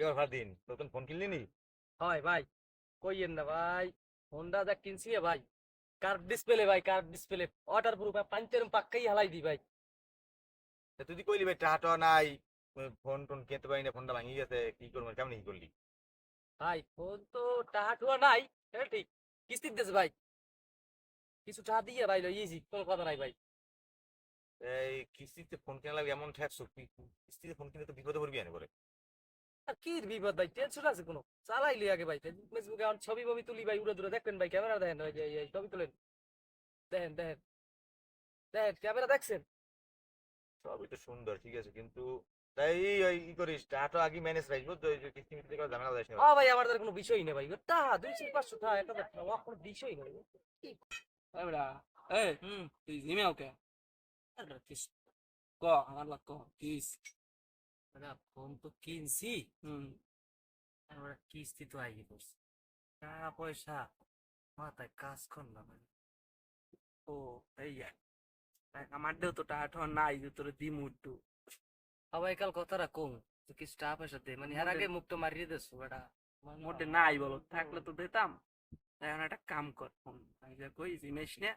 এবার ফাদিন নতুন ফোন কিনলি নি? হয় ভাই। কইয়েন না ভাই? হোন্ডা যা কিনছি ভাই। কার্ভ ডিসপ্লে ভাই কার্ভ ডিসপ্লে ওয়াটার প্রুফ পাঞ্চের পাক্কাই হালাই দি ভাই। তা তুই কইলি ভাই টাটা নাই। ফোন টোন কিনতে পারি না ফোনটা ভাঙি গেছে। কি করব কেমন কি করলি? ভাই ফোন তো টাকা নাই। এটা ঠিক। কিস্তির দেছে ভাই। কিছু টাকা দিয়ে ভাই লইয়েছি কোনো কথা নাই ভাই। এই কিস্তিতে ফোন কেনা লাগবে এমন ঠেকছ? কিস্তিতে ফোন কিনলে তো বিপদে পড়বি আনে আর কি বিপদ ভাই টেনশন আছে কোনো? চালাইলি আগে ভাই ফেসবুকে এখন ছবি ববি তুলি ভাই উড়ে দূরে দেখবেন ভাই ক্যামেরা দেখেন ভাই এই- এই ছবি তুলেন। দেখেন দেখেন। দেখেন ক্যামেরা দেখছেন? সবই তো সুন্দর ঠিক আছে কিন্তু তাই ওই ই করিস টাটা আগে ম্যানেজ রাখিস বুঝছ ওই কিস্তি মিস্তি করে ঝামেলা যাইস না ভাই। আমার কোনো বিষয় নেই ভাই। টাকা দুইশো পাঁচশো টাকা একটা আমার কোনো বিষয় নেই এই এই হুম তুই জিমে ওকে ক আমার লাগ ক কিস মানে ফোন তো কিনছি। হুম। আমরা কিস্তি তো আগে করছি। টাকা পয়সা মাথায় কাজ কর না ভাই। ও এই আমার দেও তো টাকা ঠোয়া নাই তোর দিম উঠু সবাই কাল কথাটা কম তো কিছু টাকা পয়সা দে। মানে এর আগে মুখটা মারিয়ে দেছো বেটা। মোটে নাই বলো থাকলে তো দিতাম। এখন একটা কাম কর। ফোন কই জিনিস নে।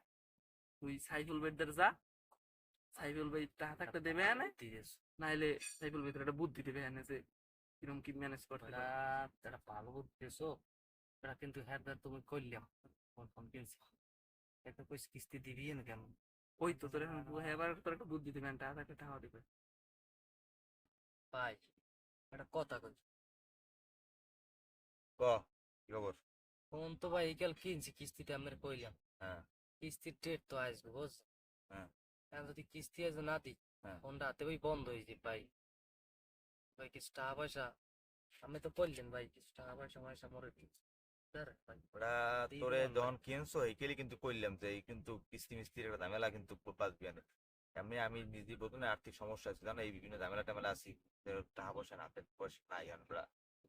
তুই সাইফুল বেদের যা। সাইফুল ভাই টাকা থাকলে দেবে এনে নাইলে সাইফুল ভাই একটা বুদ্ধি দেবে এনে যে কিরম কি ম্যানেজ করতে পারে। এটা ভালো বুঝতেছো। এটা কিন্তু হ্যাঁ তুমি করলাম ফোন ফোন কিনছি। একটা কইস কিস্তি দিবি না কেমন? ওই তো তোর এখন এবার তোর একটা বুদ্ধি দেবে টাকা থাকলে টাকা দিবে। ভাই একটা কথা কই? ক কি খবর? ফোন তো ভাই এই কাল কিনছি কিস্তিটা আমরা কইলাম। হ্যাঁ। কিস্তির ডেট তো আসবে বুঝ হ্যাঁ। এখন যদি কিস্তি আজ না দিই হ্যাঁ। ফোনটা হাতে ভাই বন্ধ হয়ে যাবে ভাই। ভাই কিছু টাকা পয়সা। আমি তো বললেন ভাই কিছু টাকা পয়সা পয়সা মরে ওরা তোরে যখন কিনছো এইকেলি কিন্তু কইলাম যে কিন্তু কিস্তি মিস্তির একটা ঝামেলা কিন্তু বাঁচবি আমি নিজে প্রথমে আর্থিক সমস্যা ছিল না এই বিভিন্ন ঝামেলা টামেলা আছি। টাকা পয়সা না পয়সা নাই আমরা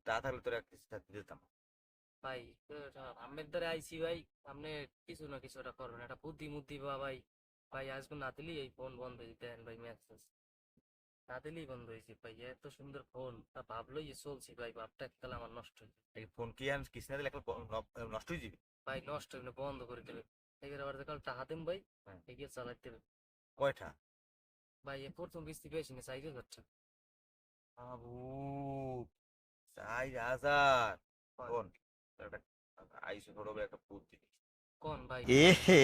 টাকা থাকলে তোরা কিস্তি থাকতে দিতাম। ভাই তো আমের দ্বারা আইছি ভাই আপনি কিছু না কিছু একটা করবেন একটা বুদ্ধি মুদ্ধি বা ভাই। ভাই আজকে না দিলি এই ফোন বন্ধ হয়ে দেন ভাই ম্যাসেজ না দিলেই বন্ধ হয়েছে ভাই এত সুন্দর ফোন তা ভাবলোই যে চলছি ভাই ভাবটা তাহলে আমার নষ্ট হয়ে যাবে। এই ফোন কি আন কিস্তি না দিলে নষ্ট হয়ে যাবে? ভাই নষ্ট হয়ে বন্ধ করে দেবে। এগুলো আবার যখন টাকা দেন ভাই হ্যাঁ। এগিয়ে চালাতে দেবে কয়টা? ভাই এ প্রথম কিস্তি পেয়েছি না চাইতে যাচ্ছে। বাবু চার হাজার। ফোন একটা আইসো ধরবে একটা বুদ্ধি কোন ভাই ए हे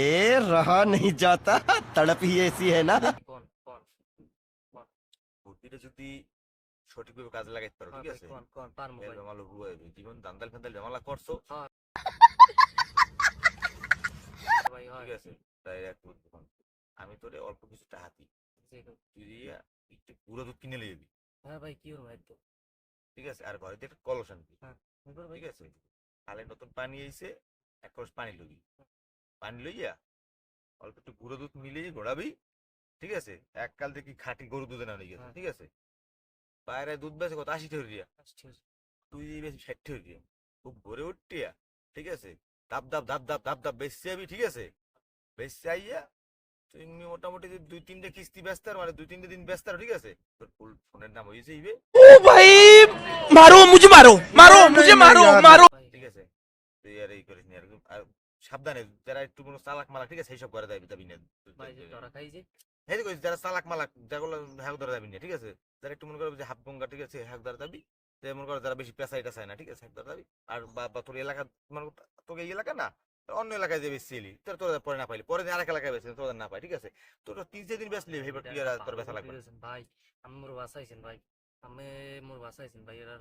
रहा नहीं जाता तड़प ही ऐसी है ना কোন কোন বুদ্ধিটা যদি সঠিকভাবে কাজে লাগাইতে পারো ঠিক আছে কোন কোন পারমু এর ভাই জমালো রুয়াই জীবন দান্দাল ফেন্দাল জমালা করছো ভাই হয় ঠিক আছে তাই এক বুদ্ধি ফোন। আমি তোরে অল্প কিছু টাকা দিই যে কোনো- তুই দিয়া একটু গুঁড়ো দুধ কিনে লিয়ে যাবি হ্যাঁ ভাই কি হলো ভাই তো ঠিক আছে আর ঘরে দিয়ে একটা কলস আনবি এবার ভাই ঠিক আছে কালে নতুন পানি আইছে এক খরচ পানি লবি পানি লইয়া অল্প একটু গুঁড়ো দুধ মিলিয়ে ঘোরাবি ঠিক আছে এক কাল থেকে খাঁটি গরু দুধে না গেছে ঠিক আছে বাইরে দুধ বেছে কত আশি ঠেরি দিয়া তুই বেশি ষাট ঠেরি দিয়া খুব ভরে উঠিয়া ঠিক আছে দাপ দাপ দাপ দাপ দাপ দাপ বেশি যাবি ঠিক আছে বেশি আইয়া তুমি মোটামুটি দুই তিনটে কিস্তি ব্যস্ত মানে দুই তিনটে দিন ব্যস্ত ঠিক আছে তোর ফুল ফোনের নাম হয়েছে ইবে ও ভাই মারো মুঝে মারো মারো মুঝে মারো মারো করিস নি আর আর সাবধানে যারা একটু কোনো চালাক মালাক ঠিক আছে? সেইসব করে যাবি না কইছি, যারা চালাক মালাক যেগুলো হ্যাক ধরা যাবি না ঠিক আছে? যারা একটু মনে করবে যে হাফ গঙ্গা ঠিক আছে হ্যাক ধরা যাবি মনে করো যারা বেশি পেশা এটা চায় না ঠিক আছে হ্যাক ধরা যাবি। আর বা তোর এলাকা মানে তোকে এই এলাকা না অন্য এলাকায় যে বেশি এলি তোর তোর পরে না পাইলি পরে আরেক এলাকায় বেশি তোদের না পাই ঠিক আছে? তোর তিন চার দিন ভেবে তুই তোর বেচা লাগবে ভাই। আমি মোর বাসাইছেন ভাই। আমি মোর বাসাইছেন ভাই এরা